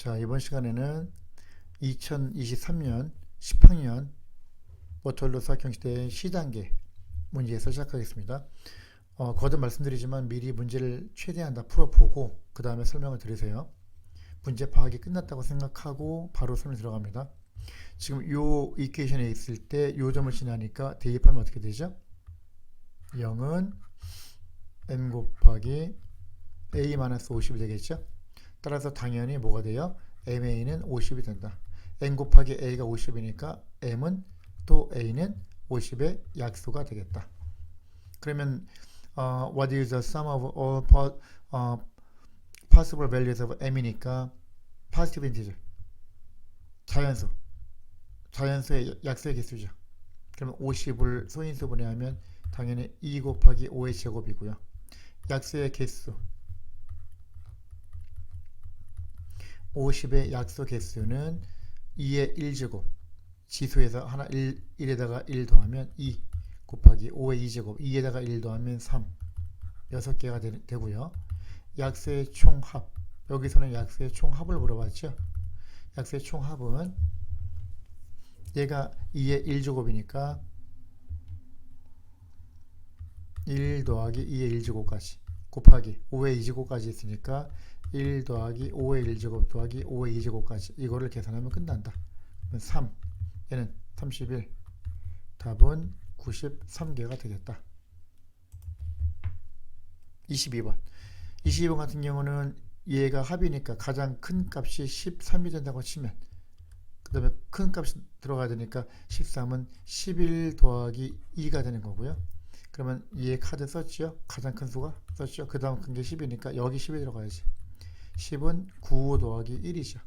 자, 이번 시간에는 2023년 10학년 워털로 수학형식대 C단계 문제에서 시작하겠습니다. 어, 거듭 말씀드리지만 미리 문제를 최대한 다 풀어보고 그 다음에 설명을 드리세요. 문제 파악이 끝났다고 생각하고 바로 설명 들어갑니다. 지금 요 이퀘이션에 있을 때 요 점을 지나니까 대입하면 어떻게 되죠? 0은 n 곱하기 a-50이 되겠죠? 따라서 당연히 뭐가 돼요? MA는 50이 된다. n 곱하기 a가 50이니까 m은 또 a는 50의 약수가 되겠다. 그러면 어, what is the sum of all po, 어, possible values of m이니까 positive integer 자연수 자연수의 약수의 개수죠. 그러면 50을 소인수분해 하면 당연히 2 곱하기 5의 제곱이고요. 약수의 개수 50의 약수 개수는 2의 1제곱 지수에서 하나 1, 1에다가 1 더하면 2 곱하기 5의 2제곱 2에다가 1 더하면 3 6개가 되, 되고요. 약수의 총합 여기서는 약수의 총합을 물어봤죠. 약수의 총합은 얘가 2의 1제곱이니까 1 더하기 2의 1제곱까지 곱하기 5의 2제곱까지 있으니까 1 더하기 5의 1제곱 더하기 5의 2제곱까지 이거를 계산하면 끝난다. 그러면 3 얘는 31 답은 93개가 되겠다. 22번 22번 같은 경우는 얘가 합이니까 가장 큰 값이 13이 된다고 치면 그 다음에 큰 값이 들어가야 되니까 13은 11 더하기 2가 되는 거고요. 그러면 얘 카드 썼죠? 가장 큰 수가 썼죠? 그 다음 큰 게 10이니까 여기 10이 들어가야지. 10은 9 더하기 1이죠.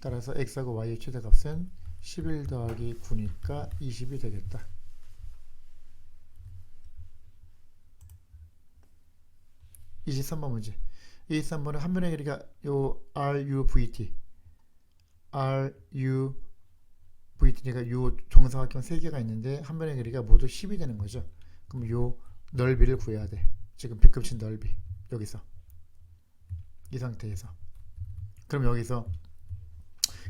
따라서 x하고 y의 최대값은 11 더하기 9니까 20이 되겠다. 23번 문제. 23번은 한 변의 길이가 요 RUVT RUVT니까 요 정사각형 3개가 있는데 한 변의 길이가 모두 10이 되는 거죠. 그럼 요 넓이를 구해야 돼. 지금 B급친 넓이. 여기서. 이 상태에서. 그럼 여기서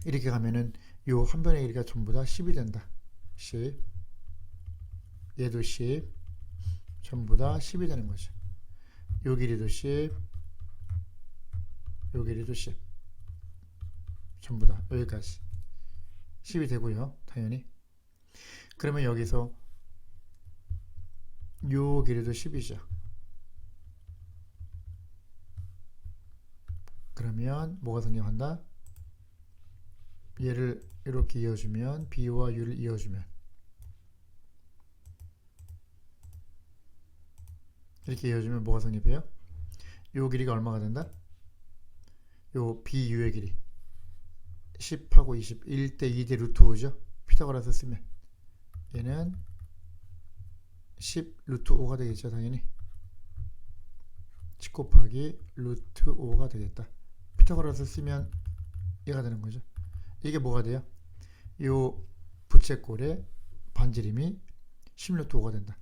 이렇게 가면은 요 한 변의 길이가 전부 다 10이 된다. 10 얘도 10 전부 다 10이 되는 거죠. 요 길이도 10 요 길이도 10 전부 다. 여기까지 10이 되고요. 당연히 그러면 여기서 요 길이도 10이죠. 그러면 뭐가 성립한다? 얘를 이렇게 이어주면 B와 U를 이어주면 이렇게 이어주면 뭐가 성립해요? 요 길이가 얼마가 된다? 요 BU의 길이 10하고 20 1대 2대 루트 5죠? 피타고라스 쓰면. 얘는 10 루트 5가 되겠죠 당연히? 10 곱하기 루트 5가 되겠다. 피타고라스 쓰면 얘가 되는 거죠. 이게 뭐가 돼요? 요 부채꼴의 반지름이 10 루트 5가 된다.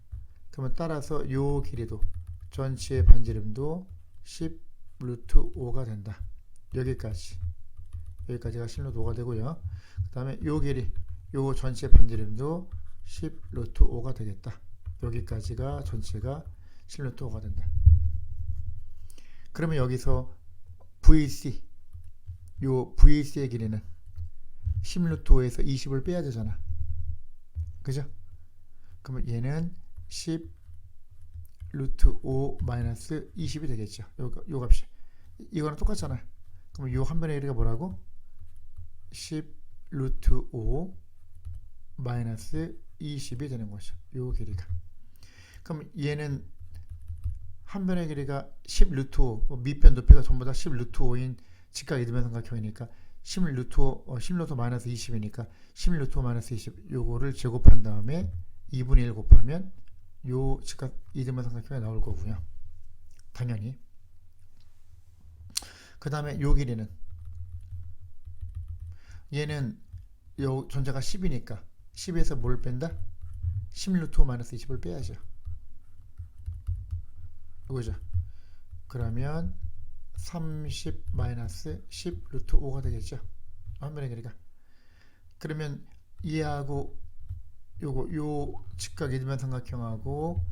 그러면 따라서 요 길이도 전체의 반지름도 10 루트 5가 된다. 여기까지 여기까지가 10 루트 5가 되고요. 그 다음에 요 길이 요 전체 반지름도 10 루트 5가 되겠다. 여기까지가 전체가 10 루트 5가 된다. 그러면 여기서 VC 요 VC의 길이는 10 루트 5에서 20을 빼야 되잖아. 그죠? 그러면 얘는 10 루트 5 마이너스 20이 되겠죠. 요, 요 값이. 이거랑 똑같잖아. 그럼 요 한 변의 길이가 뭐라고? 10 루트 5 마이너스 20이 되는 거죠 요 길이가 그럼 얘는 한 변의 길이가 10 루트 5뭐 밑변 높이가 전부 다 10 루트 5인 직각 이등변 삼각형이니까 10 루트 5, 어, 10 루트 마이너스 20이니까 10 루트 마이너스 20 요거를 제곱한 다음에 2분의 1 곱하면 요 즉각 이등변 삼각형이 나올 거고요. 당연히. 그 다음에 요 길이는 얘는 요 전자가 10이니까 10에서 뭘 뺀다? 10 루트 마이너스 20을 빼야죠. 이거죠. 그러면 30 마이너스 10 루트 5가 되겠죠. 한변의 길이가. 그러면 이하고 요거 요 직각 이등변 삼각형하고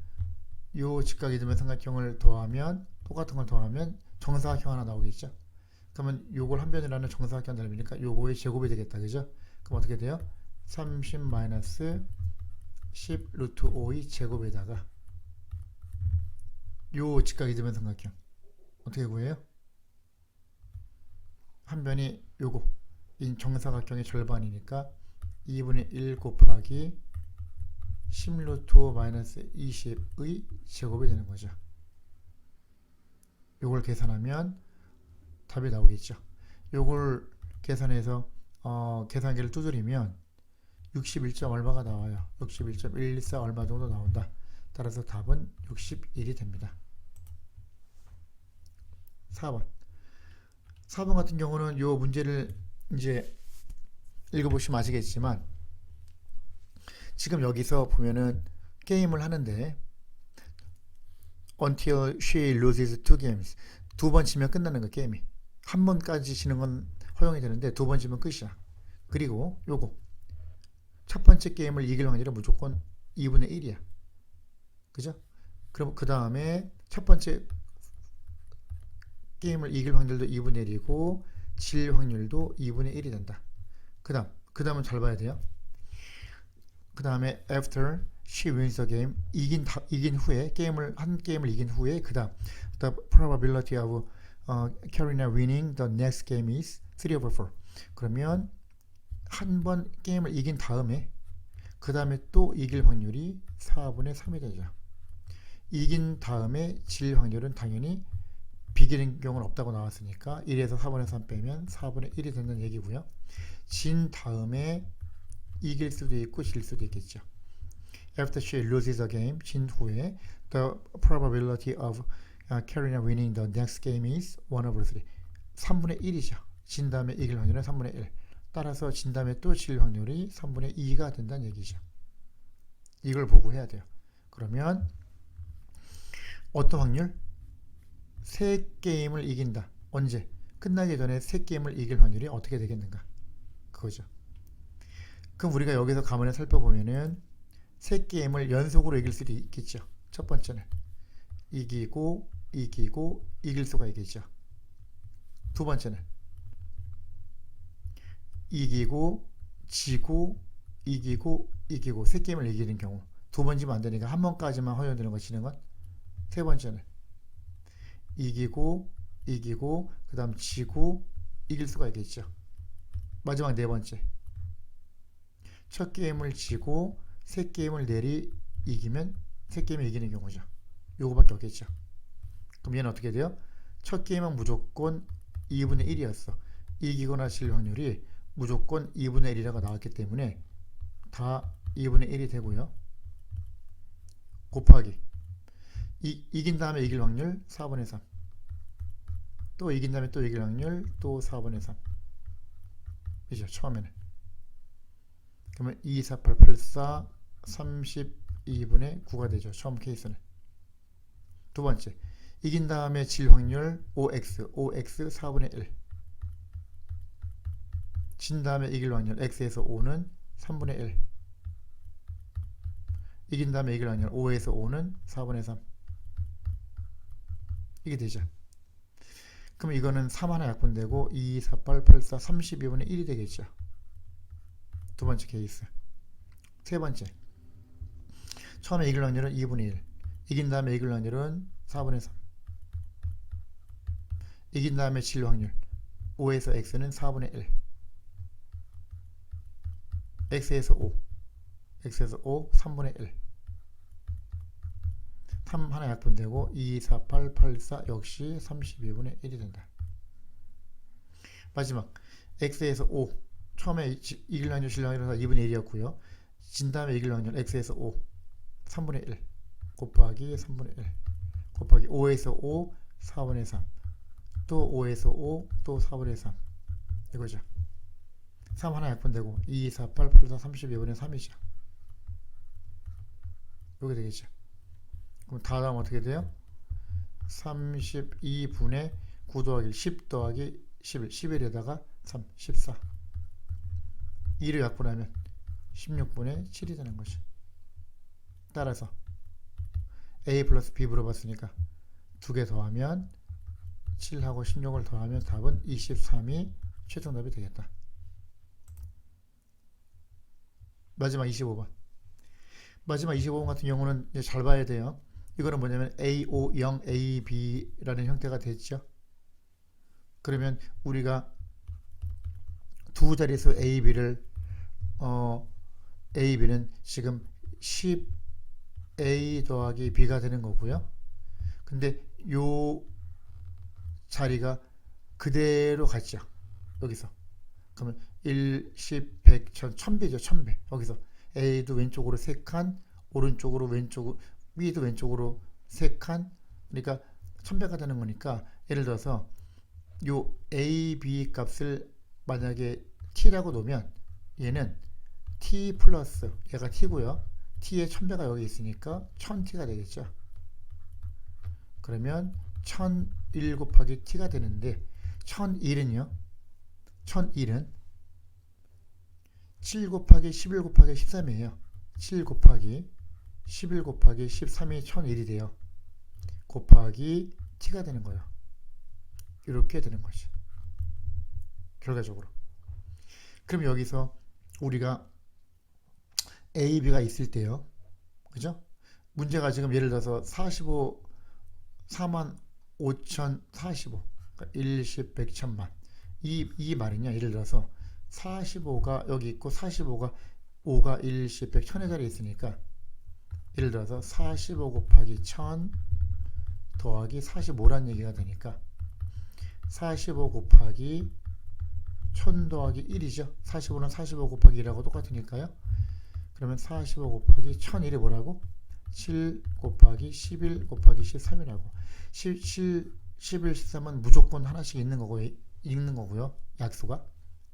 요 직각 이등변 삼각형을 더하면 똑같은 걸 더하면 정사각형 하나 나오겠죠. 그러면 요걸 한 변이라는 정사각형 닮으니까 요거의 제곱이 되겠다. 그죠? 그럼 어떻게 돼요? 30 마이너스 10 루트 5의 제곱에다가 요 직각 이등변 삼각형 어떻게 구해요? 한 변이 요거 이 정사각형의 절반이니까 2분의 1 곱하기 10 루트 5 마이너스 20의 제곱이 되는 거죠. 요걸 계산하면 답이 나오겠죠. 요걸 계산해서 어, 계산기를 두드리면 61점 얼마가 나와요. 61.114 얼마 정도 나온다. 따라서 답은 61이 됩니다. 4번. 4번 같은 경우는 요 문제를 이제 읽어보시면 아시겠지만 지금 여기서 보면은 게임을 하는데 until she loses two games 두 번 치면 끝나는 거 게임이 한 번까지 치는 건 허용이 되는데 두 번 치면 끝이야 그리고 요거 첫 번째 게임을 이길 확률은 무조건 2분의 1이야 그죠? 그럼 그 다음에 첫 번째 게임을 이길 확률도 2분의 1이고 질 확률도 2분의 1이 된다. 그 다음, 그 다음은 잘 봐야 돼요. 그 다음에 after she wins the game 이긴 다, 이긴 후에 게임을 한 게임을 이긴 후에 그 다음 the probability of uh, Carolina winning the next game is 3 over 4 그러면 한 번 게임을 이긴 다음에 그 다음에 또 이길 확률이 4분의 3이 되죠. 이긴 다음에 질 확률은 당연히 비기는 경우는 없다고 나왔으니까 1에서 4분의 3 빼면 4분의 1이 되는 얘기고요. 진 다음에 이길 수도 있고 질 수도 있겠죠. After she loses a game, 진 후에 the probability of uh, Carolina winning the next game is 1 over 3. 3분의 1이죠. 진 다음에 이길 확률은 3분의 1. 따라서 진 다음에 또 질 확률이 3분의 2가 된다는 얘기죠. 이걸 보고 해야 돼요. 그러면 어떤 확률? 세 게임을 이긴다. 언제? 끝나기 전에 세 게임을 이길 확률이 어떻게 되겠는가? 그거죠. 그럼 우리가 여기서 가만히 살펴보면은 세 게임을 연속으로 이길 수도 있겠죠. 첫 번째는 이기고 이기고 이길 수가 있겠죠. 두 번째는 이기고 지고 이기고 이기고 세 게임을 이기는 경우 두 번 지면 안 되니까 한 번까지만 허용되는 거 치는 건 세 번째는 이기고 이기고 그 다음 지고 이길 수가 있겠죠. 마지막 네 번째 첫 게임을 지고 세 게임을 내리 이기면 세 게임을 이기는 경우죠. 요거밖에 없겠죠. 그럼 얘는 어떻게 돼요? 첫 게임은 무조건 2분의 1이었어. 이기거나 질 확률이 무조건 2분의 1이라고 나왔기 때문에 다 2분의 1이 되고요. 곱하기 이, 이긴 다음에 이길 확률 4분의 3. 또 이긴 다음에 또 이길 확률 또 4분의 3. 이죠 처음에는. 그러면 2, 4, 8, 8, 4, 32분의 9가 되죠. 처음 케이스는. 두 번째. 이긴 다음에 질 확률 5x, 5x 4분의 1. 진 다음에 이길 확률 x에서 5는 3분의 1. 이긴 다음에 이길 확률 5에서 5는 4분의 3. 이게 되죠. 그럼 이거는 3 하나 약분되고 2, 4, 8, 8, 4, 32분의 1이 되겠죠. 두 번째 케이스. 세 번째. 처음에 이길 확률은 2분의 1. 이긴 다음에 이길 확률은 4분의 3. 이긴 다음에 질 확률. 5에서 x는 4분의 1. x에서 5. x에서 5, 3분의 1. 3 하나 약분되고 2, 4, 8, 8, 4 역시 32분의 1이 된다. 마지막 x에서 5 처음에 이길 확률 질량이라서 2분의 1이었고요. 진 다음에 이길 확률 x에서 5 3분의 1 곱하기 3분의 1 곱하기 5에서 5 4분의 3 또 5에서 5 또 4분의 3 이거죠. 3 하나 약분되고 2, 4, 8, 8, 4, 32분의 3이죠. 이게 되겠죠. 그럼 다음 어떻게 돼요? 32분의 9 더하기 10 더하기 11 11에다가 3 14 2를 약분하면 16분의 7이 되는 거죠. 따라서 a 플러스 b 물어봤으니까 두 개 더하면 7하고 16을 더하면 답은 23이 최종답이 되겠다. 마지막 25번. 마지막 25번 같은 경우는 잘 봐야 돼요. 이거는 뭐냐면 A50 AB라는 형태가 됐죠. 그러면 우리가 두 자릿수 AB를 어 AB는 지금 10A 더하기 B가 되는 거고요. 근데 요 자리가 그대로 같죠. 여기서. 그러면 1, 10, 100, 1000, 1000배죠. 1000배. 여기서 A도 왼쪽으로 3칸, 오른쪽으로 왼쪽으로 B도 왼쪽으로 3칸. 그러니까 1000배가 되는 거니까 예를 들어서 요 A, B 값을 만약에 T라고 놓으면 얘는 T 플러스 얘가 T고요. T의 1000배가 여기 있으니까 1000T가 되겠죠. 그러면 1001 곱하기 T가 되는데 1001은요. 1001은 7 곱하기 11 곱하기 13이에요. 7 곱하기 11 곱하기 13이 1001이 돼요. 곱하기 t가 되는 거예요. 이렇게 되는 거지. 결과적으로. 그럼 여기서 우리가 A, B가 있을 때요. 그죠? 문제가 지금 예를 들어서 45, 4만 5천 45. 그러니까 1, 10, 100, 1000만. 이, 이 말은요. 예를 들어서 45가 여기 있고 45가 5가 1, 10, 100, 1000의 자리에 있으니까 예를 들어서 45 곱하기 1000 더하기 45란 얘기가 되니까 45 곱하기 1000 더하기 1이죠. 45는 45 곱하기 1하고 똑같으니까요. 그러면 45 곱하기 1001이 뭐라고? 7 곱하기 11 곱하기 13이라고. 7, 7, 11, 13은 무조건 하나씩 있는 거고 있는 거고요. 약수가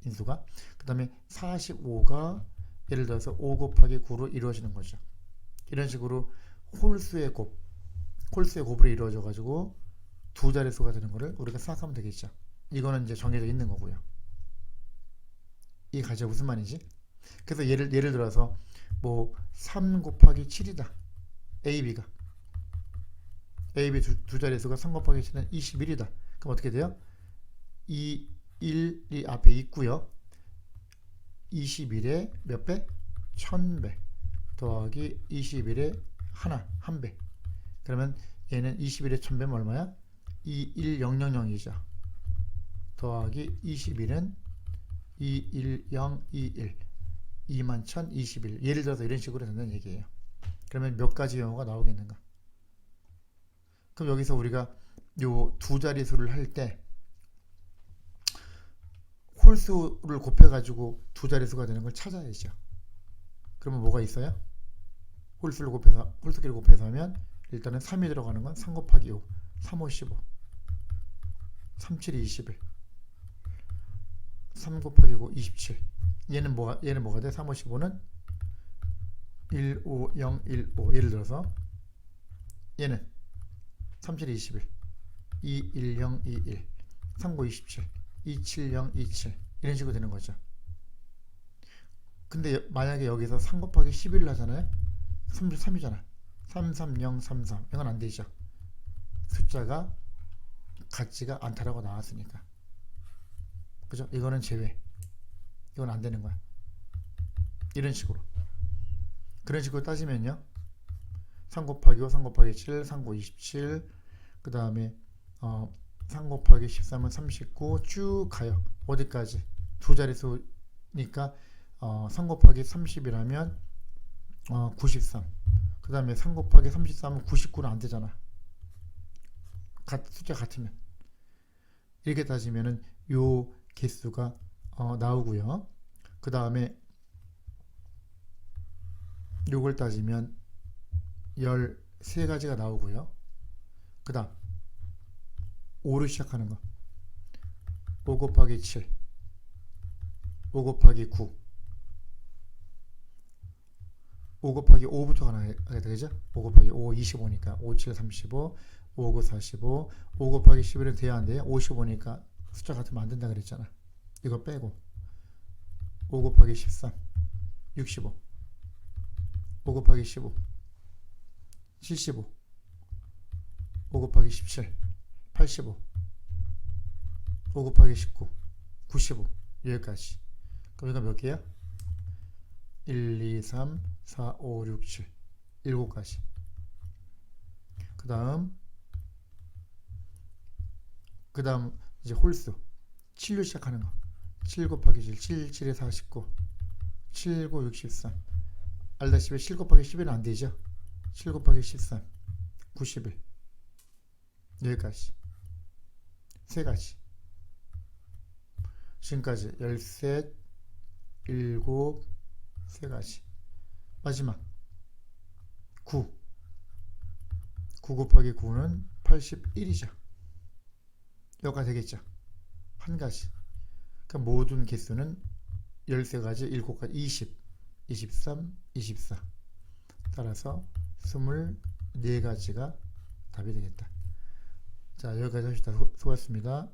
인수가. 그 다음에 45가 예를 들어서 5 곱하기 9로 이루어지는 거죠. 이런 식으로 홀수의 곱, 홀수의 곱으로 이루어져 가지고 두 자릿수가 되는 거를 우리가 생각하면 되겠죠. 이거는 이제 정해져 있는 거고요. 이 가지 무슨 말인지? 그래서 예를 예를 들어서 뭐 3 곱하기 7이다. AB가 AB 두, 두 자릿수가 3 곱하기 7은 21이다. 그럼 어떻게 돼요? 2 1이 앞에 있고요. 21에 몇 배? 1000배 더하기 21에 하나, 한 배. 그러면 얘는 21에 1000배면 얼마야? 21000이죠. 더하기 21은 21021 21,021 예를 들어서 이런 식으로 된다는 얘기예요. 그러면 몇 가지 경우가 나오겠는가? 그럼 여기서 우리가 요 두 자릿수를 할 때 홀수를 곱해가지고 두 자릿수가 되는 걸 찾아야죠. 그러면 뭐가 있어요? 홀수를 곱해서 홀수끼리 곱해서 하면 일단은 3이 들어가는 건 3 곱하기 5, 3, 5, 15, 3, 7, 21, 3 곱하기 9, 27. 얘는 뭐가 얘는 뭐가 돼? 3, 5, 15는 1, 5, 0, 1, 5. 예를 들어서 얘는 3, 7, 21, 2, 1, 0, 2, 1, 3, 9, 27, 2, 7, 0, 2, 7 이런 식으로 되는 거죠. 근데 만약에 여기서 3 곱하기 11을 하잖아요. 33이잖아. 33033 이건 안 되죠. 숫자가 같지가 않다라고 나왔으니까. 그죠? 이거는 제외. 이건 안 되는 거야. 이런 식으로. 그런 식으로 따지면요. 3 곱하기 5, 3 곱하기 7, 3 9, 27. 그 다음에 어, 3 곱하기 13은 39. 쭉 가요. 어디까지? 두 자릿수니까 어, 3 곱하기 30이라면 어, 93. 그 다음에 3 곱하기 33은 99는 안 되잖아. 같, 숫자 같으면. 이렇게 따지면은 요 개수가 어, 나오고요. 그 다음에 요걸 따지면 13가지가 나오고요. 그 다음 5로 시작하는 거. 5 곱하기 7 5 곱하기 9 5 곱하기 5부터 가게 되죠? 5 곱하기 5, 25니까 5, 7, 35 5, 9, 45. 5 곱하기 11은 돼야 안 돼요? 55니까 숫자 같으면 안 된다 그랬잖아. 이거 빼고. 5 곱하기 13. 65. 5 곱하기 15. 75. 5 곱하기 17. 85. 5 곱하기 19. 95. 여기까지. 그럼 이거 몇 개야? 1, 2, 3, 4, 5, 6, 7. 7가지. 그 다음, 그 다음, 이제 홀수. 7로 시작하는 거. 7 곱하기 7, 7, 7에 49. 7, 9, 63. 알다시피 7 곱하기 10은 안 되죠? 7 곱하기 13. 91. 여기까지. 세 가지. 지금까지 13, 7, 세 가지. 마지막 9. 9 곱하기 9는 81이죠. 여가 되겠죠. 한 가지. 그 모든 개수는 13가지, 7가지, 20, 23, 24. 따라서 24가지가 답이 되겠다. 자, 여기까지 합시다. 수- 수고하셨습니다.